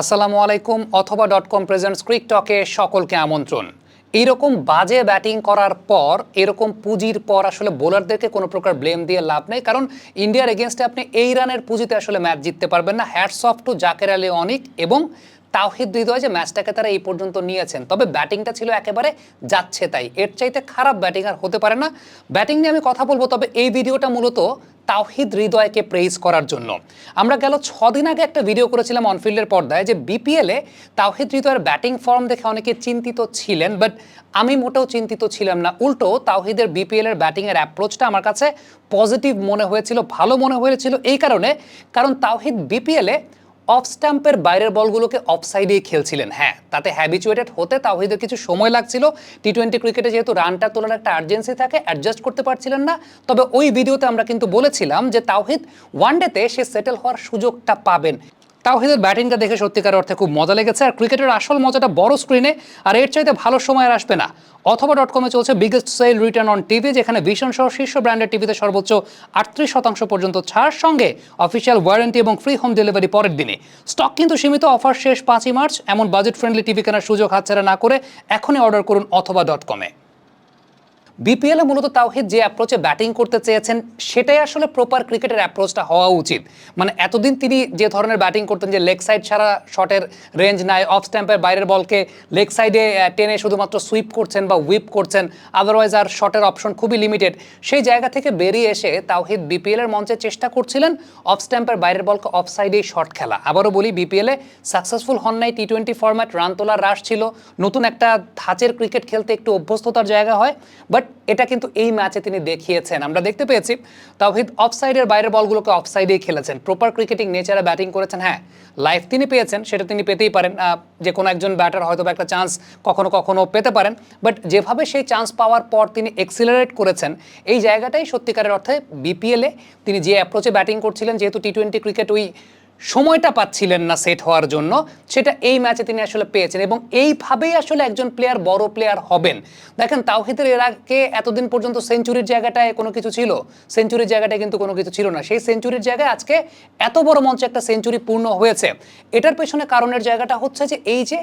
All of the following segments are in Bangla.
আসসালামু আলাইকুম অথবা ডট কম প্রেজেন্টস ক্রিক টকে সকলকে আমন্ত্রণ। এইরকম বাজে ব্যাটিং করার পর, এরকম পুঁজির পর আসলে বোলারদেরকে কোনো প্রকার ব্লেম দিয়ে লাভ নেই। কারণ ইন্ডিয়ার এগেনস্টে আপনি এই রানের পুঁজিতে আসলে ম্যাচ জিততে পারবেন না। Hats off to Jaker Ali Anik এবং তাওহিদ হৃদয় যে ম্যাচটাকে তারা এই পর্যন্ত নিয়েছেন। তবে ব্যাটিংটা ছিল একেবারে যাচ্ছে তাই। এর চাইতে খারাপ ব্যাটিং আর হতে পারে না। ব্যাটিং নিয়ে আমি কথা বলব, তবে এই ভিডিওটা মূলত তাওহিদ হৃদয়কে প্রেইজ করার জন্য। আমরা গেল ছদিন আগে একটা ভিডিও করেছিলাম অনফিল্ডের পর্দায় যে বিপিএলে তাওহিদ হৃদয়ের ব্যাটিং ফর্ম দেখে অনেকে চিন্তিত ছিলেন বাট আমি মোটেও চিন্তিত ছিলাম না। উল্টো তাওহিদের বিপিএলের ব্যাটিংয়ের অ্যাপ্রোচটা আমার কাছে পজিটিভ মনে হয়েছিল, ভালো মনে হয়েছিল এই কারণে, কারণ তাওহিদ বিপিএলে অফ স্ট্যাম্পের বাইরের বলগুলোকে অফ সাইডেই খেলছিলেন। হ্যাঁ তাতে হ্যাবিচুয়েটেড হতে তাওহিদের কিছু সময় লাগছিল। টি টোয়েন্টি ক্রিকেটে যেহেতু রানটা তোলার একটা আর্জেন্সি থাকে অ্যাডজাস্ট করতে পারছিলেন না। তবে ওই ভিডিওতে আমরা কিন্তু বলেছিলাম যে তাওহিদ ওয়ানডেতে সে সেটেল হওয়ার সুযোগটা পাবেন। তাওহিদের ব্যাটিংটা দেখে সত্যিকার অর্থে খুব মজা লেগেছে। আর ক্রিকেটের আসল মজাটা বড় স্ক্রিনে আর এর চাইতে ভালো সময় আর আসবে না। অথবা ডট কমে চলছে biggest sale return on TV যেখানে ভীষণ সহ শীর্ষ ব্র্যান্ডের টিভিতে সর্বোচ্চ আটত্রিশ শতাংশ পর্যন্ত ছাড়, সঙ্গে অফিসিয়াল ওয়ারেন্টি এবং ফ্রি হোম ডেলিভারি পরের দিনে। স্টক কিন্তু সীমিত অফার শেষ পাঁচই মার্চ, এমন বাজেট ফ্রেন্ডলি টিভি কেনার সুযোগ হাতছাড়া না করে এখনই অর্ডার করুন অথবা ডট কমে বিপিএলে মূলত তাওহিদ যে অ্যাপ্রোচে ব্যাটিং করতে চেয়েছেন, সেটাই আসলে প্রপার ক্রিকেটের অ্যাপ্রোচটা হওয়া উচিত। মানে এতদিন তিনি যে ধরনের ব্যাটিং করতেন যে লেগ সাইড ছাড়া শটের রেঞ্জ নাই অফ স্ট্যাম্পের বাইরের বলকে লেগ সাইডে টেনে শুধুমাত্র সুইপ করছেন বা উইপ করছেন আদারওয়াইজ আর শটের অপশন খুবই লিমিটেড সেই জায়গা থেকে বেরিয়ে এসে তাওহিদ বিপিএলের মঞ্চে চেষ্টা করছিলেন অফ স্ট্যাম্পের বাইরের বলকে অফ সাইডেই শট খেলা। আবারও বলি বিপিএলে সাকসেসফুল হন নাই টি টোয়েন্টি ফরম্যাট রান তোলার রাশ ছিল। নতুন একটা ধাঁচের ক্রিকেট খেলতে একটু অভ্যস্ততার জায়গা হয় বাট এটা কিন্তু এই ম্যাচে তিনি দেখিয়েছেন। আমরা দেখতে পেয়েছি, তাওহিদ অফ সাইডের বাইরের বলগুলোকে অফ সাইডেই খেলেছেন প্রপার ক্রিকেটিং নেচারে ব্যাটিং করেছেন হ্যাঁ। লাইফ তিনি পেয়েছেন, সেটা তিনি পেতেই পারেন। যে কোনো একজন ব্যাটার হয়তো একটা চান্স কখনো কখনো পেতে পারেন। বাট যেভাবে সেই চান্স পাওয়ার পর তিনি এক্সিলারেট করেছেন, এই জায়গাটাই সত্যিকারের অর্থে বিপিএলে তিনি যে অ্যাপ্রোচে ব্যাটিং করছিলেন, যেহেতু টি টোয়েন্টি ক্রিকেট ওই সময়টা পাচ্ছিলেন না সেট হওয়ার জন্য, সেটা এই ম্যাচে তিনি আসলে পেয়েছেন এবং এইভাবেই আসলে একজন প্লেয়ার বড় প্লেয়ার হবেন। দেখেন, তাওহিদের এর আগে এতদিন পর্যন্ত সেঞ্চুরির জায়গাটায় কোনো কিছু ছিল? সেঞ্চুরির জায়গাটায় কিন্তু কোনো কিছু ছিল না। সেই সেঞ্চুরির জায়গায় আজকে এত বড় মঞ্চে একটা সেঞ্চুরি পূর্ণ হয়েছে। এটার পেছনে কারণের জায়গাটা হচ্ছে যে, এই যে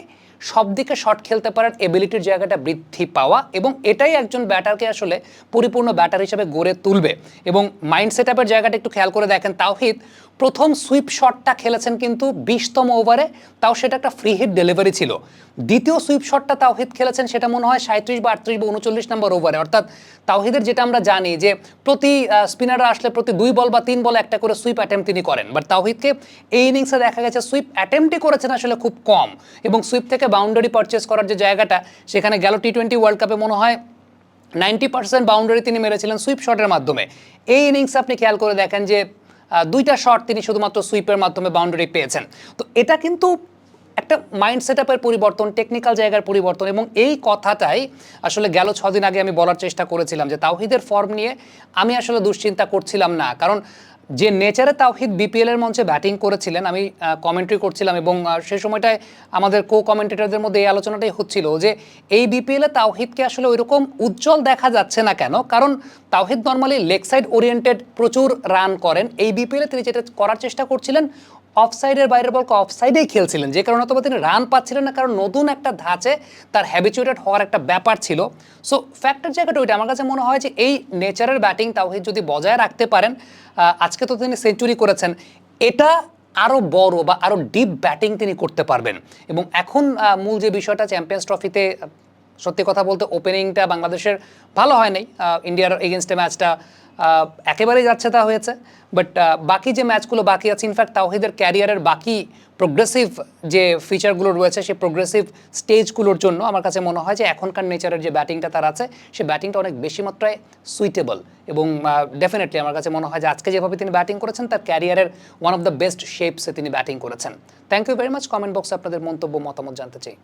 সব দিকে শট খেলতে পারার এবিলিটির জায়গাটা বৃদ্ধি পাওয়া এবং এটাই একজন ব্যাটারকে আসলে পরিপূর্ণ ব্যাটার হিসেবে গড়ে তুলবে। এবং মাইন্ড সেট আপের জায়গাটা একটু খেয়াল করে দেখেন, তাওহিদ প্রথম সুইপ শটটা খেলেছেন কিন্তু বিশতম ওভারে তাও সেটা একটা ফ্রি হিট ডেলিভারি ছিল। দ্বিতীয় সুইপ শটটা তাওহিদ খেলেছেন, সেটা মনে হয় সাঁত্রিশ বা আটত্রিশ বা উনচল্লিশ নম্বর ওভারে অর্থাৎ তাওহিদের যেটা আমরা জানি যে প্রতি স্পিনাররা আসলে প্রতি দুই বল বা তিন বল একটা করে সুইপ অ্যাটেম্প তিনি করেন। বাট তাওহিদকে এই ইনিংসে দেখা গেছে সুইপ অ্যাটেম্পটি করেছেন আসলে খুব কম। এবং সুইপ থেকে বাউন্ডারি পারচেস করার যে জায়গাটা, সেখানে গেল টি টোয়েন্টি ওয়ার্ল্ড কাপে মনে হয় নাইনটি পার্সেন্ট বাউন্ডারি তিনি মেরেছিলেন সুইপ শটের মাধ্যমে। এই ইনিংসে আপনি খেয়াল করে দেখেন যে দুইটা শট তিনি শুধুমাত্র সুইপের মাধ্যমে বাউন্ডারি পেয়েছেন। তো এটা কিন্তু একটা মাইন্ড সেট আপের পরিবর্তন টেকনিক্যাল জায়গার পরিবর্তন এবং এই কথাটাই আসলে গেল ছদিন আগে আমি বলার চেষ্টা করেছিলাম যে, তাওহিদের ফর্ম নিয়ে আমি আসলে দুশ্চিন্তা করছিলাম না। কারণ যে নেচারে তাওহিদ বিপিএল এর মঞ্চে ব্যাটিং করেছিলেন, আমি কমেন্ট্রি করছিলাম এবং সে সময়টায় আমাদের কো কমেন্টেটরদের মধ্যে এই আলোচনাটাই হচ্ছিল যে এই বিপিএল এ তাওহিদকে আসলে ওই রকম উজ্জ্বল দেখা যাচ্ছে না কেন? কারণ Towhid normally leg side oriented প্রচুর রান করেন। এই বিপিএল তিনি যেটা করার চেষ্টা করছিলেন অফ সাইডের বাইরের বলকে অফ সাইডেই খেলছিলেন, যে কারণে অথবা তিনি রান পাচ্ছিলেন না, কারণ নতুন একটা ধাঁচে তার হ্যাবিচুয়েটেড হওয়ার একটা ব্যাপার ছিল। সো ফ্যাক্টর জায়গাটা ওইটা, আমার কাছে মনে হয় যে এই নেচারের ব্যাটিং তাওহিদ যদি বজায় রাখতে পারেন আজকে তো তিনি সেঞ্চুরি করেছেন, এটা আরও বড় বা আরও ডিপ ব্যাটিং তিনি করতে পারবেন। এবং এখন মূল যে বিষয়টা চ্যাম্পিয়ন্স ট্রফিতে সত্যি কথা বলতে ওপেনিংটা বাংলাদেশের ভালো হয় নাই ইন্ডিয়ার এগেনস্টে ম্যাচটা একেবারেই যাচ্ছে তা হয়েছে বাট বাকি যে ম্যাচগুলো বাকি আছে ইনফ্যাক্ট তাওহিদের ক্যারিয়ারের বাকি প্রোগ্রেসিভ যে ফিচারগুলো রয়েছে, সেই প্রোগ্রেসিভ স্টেজগুলোর জন্য আমার কাছে মনে হয় যে এখনকার নেচারের যে ব্যাটিংটা তার আছে, সে ব্যাটিংটা অনেক বেশি মাত্রায় সুইটেবল এবং ডেফিনেটলি আমার কাছে মনে হয় যে আজকে যেভাবে তিনি ব্যাটিং করেছেন, তার ক্যারিয়ারের ওয়ান অফ দ্য বেস্ট শেপসে তিনি ব্যাটিং করেছেন। Thank you very much comment বক্সে আপনাদের মন্তব্য, মতামত জানতে চাই।